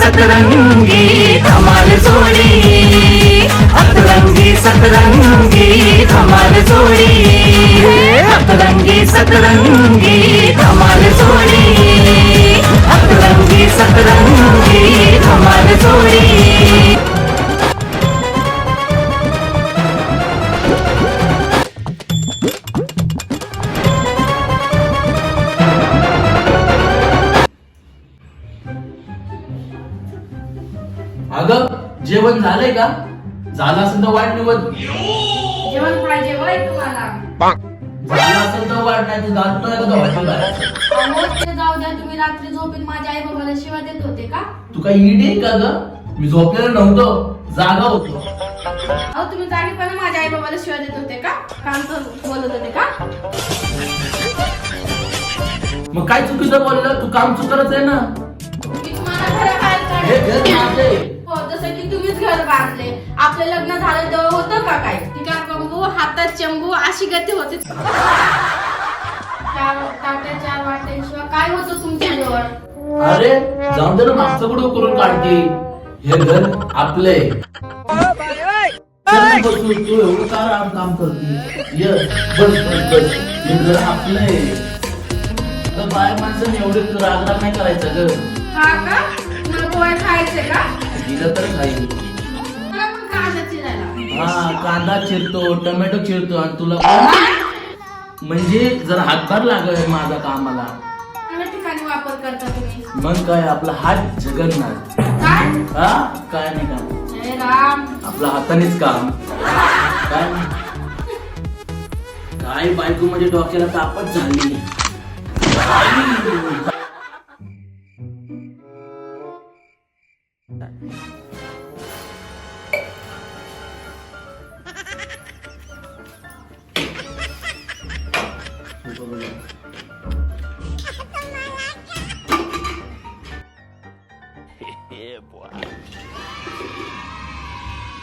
सतरंगी कमाल जोडी अतरंगी सतरंगी. अगं जेवण झालंय का? झालं असेल तर वाट निवड. जेवण पाहिजे वय तुम्हाला? झालं असेल तर वाट नाही तर जातोय का हॉटेल अहो, ते जाऊ द्या तुम्ही रात्री झोपेत माझ्या आई बाबाला शिवा देत होते का? तू काय इडी आहे का ग? मी झोपलेलं नव्हतो जागा होतो. अहो तुम्ही जागीपणे माझ्या आई बाबाला शिवा देत होते का? काम तर बोलत होते का? मग काय चुकीचं बोललं? तू काम चुकरच आहे ना. मी तुम्हाला घराबाहेर हे काढले. घर माझं आहे. जसं की तुम्हीच घर बांधले. आपलं लग्न झालं तेव्हा होतं का काय? टिका कंबू हातात चंबू अशी गती होती. चार ताट्या चार वाट्यांशिवाय काय होतं तुमच्याजवळ? अरे जाऊन दे ना मागचं कुठं करून काढते. हे घर आपलंय चल ना बसू, तू एवढं का राम काम करते? ये बस बस बस. हे घर आपलंय अगं, बाय माणसाने एवढे राग राग नाही करायचं ग. हा का? तुम्हाला पोहे खायचे का? दिलं तर खाईल. हा कांदा चिरतो टोमॅटो चिरतो आणि तुला म्हणजे जरा हातभार लागेल माझा कामाला सगळ्या ठिकाणी वापर करता तुम्ही. मग काय आपला हात जगन्नाथ काय? हा? काय नाही काम. राम. आपलं हातानेच काम. काय? काय बायको म्हणजे डोक्याला तापच झाली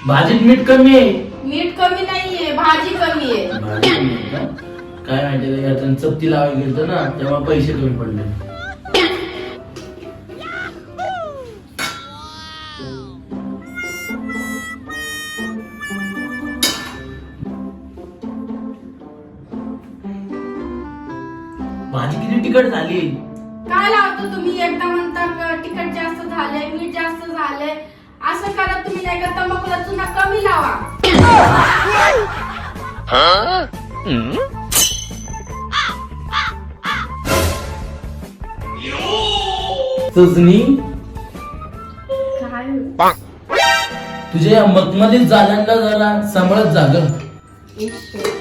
भाजीत मीठ कमी आहे. मीठ कमी नाहीये भाजी कमी आहे. भाजी कमी आहे का? काय माहिती का चपती लावायला गेलतो ना तेव्हा पैसे कमी पडले. भाजी किती तिखट झाली? काय लावतो तुम्ही? एकदा म्हणता का तिखट जास्त झालंय मीठ जास्त झालंय. असं करा तुम्ही नाही का तंबाखूला चुना कमी लावा. तुझ्या या मखमलीत जाल्यांना जरा सांभाळत जाग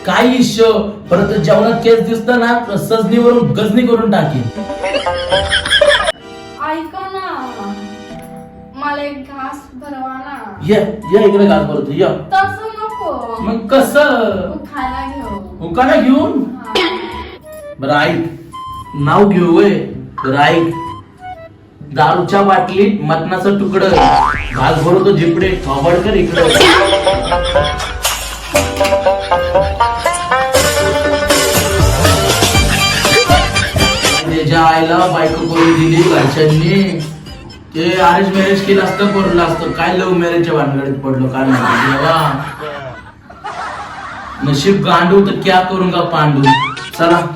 काय इश्य परत जेवणात केस दिसला ना तर सजनीवरून गजनी करून टाकेल मला एक घास भरवा ना. ये ये इकडे घास परत ये. तसं नको. मग कस? खायला घेऊ उकाडा घेऊन? हा. बरं ऐक. नाव घेऊ वय बरं ऐक. दारूच्या बाटलीत मटणाचं तुकडं. घास भरवतो जिपडे. थोबडकर इकडं. त्याच्या आईला बायको करून दिली घरच्यांनी. ते अरेंज मॅरेज केलं असतं पडलं असतं. काय लव्ह मॅरेजच्या भानगडीत पडलो काय माहिती. देवा. नशीब गांडू तर क्या करून का पांडू. चला.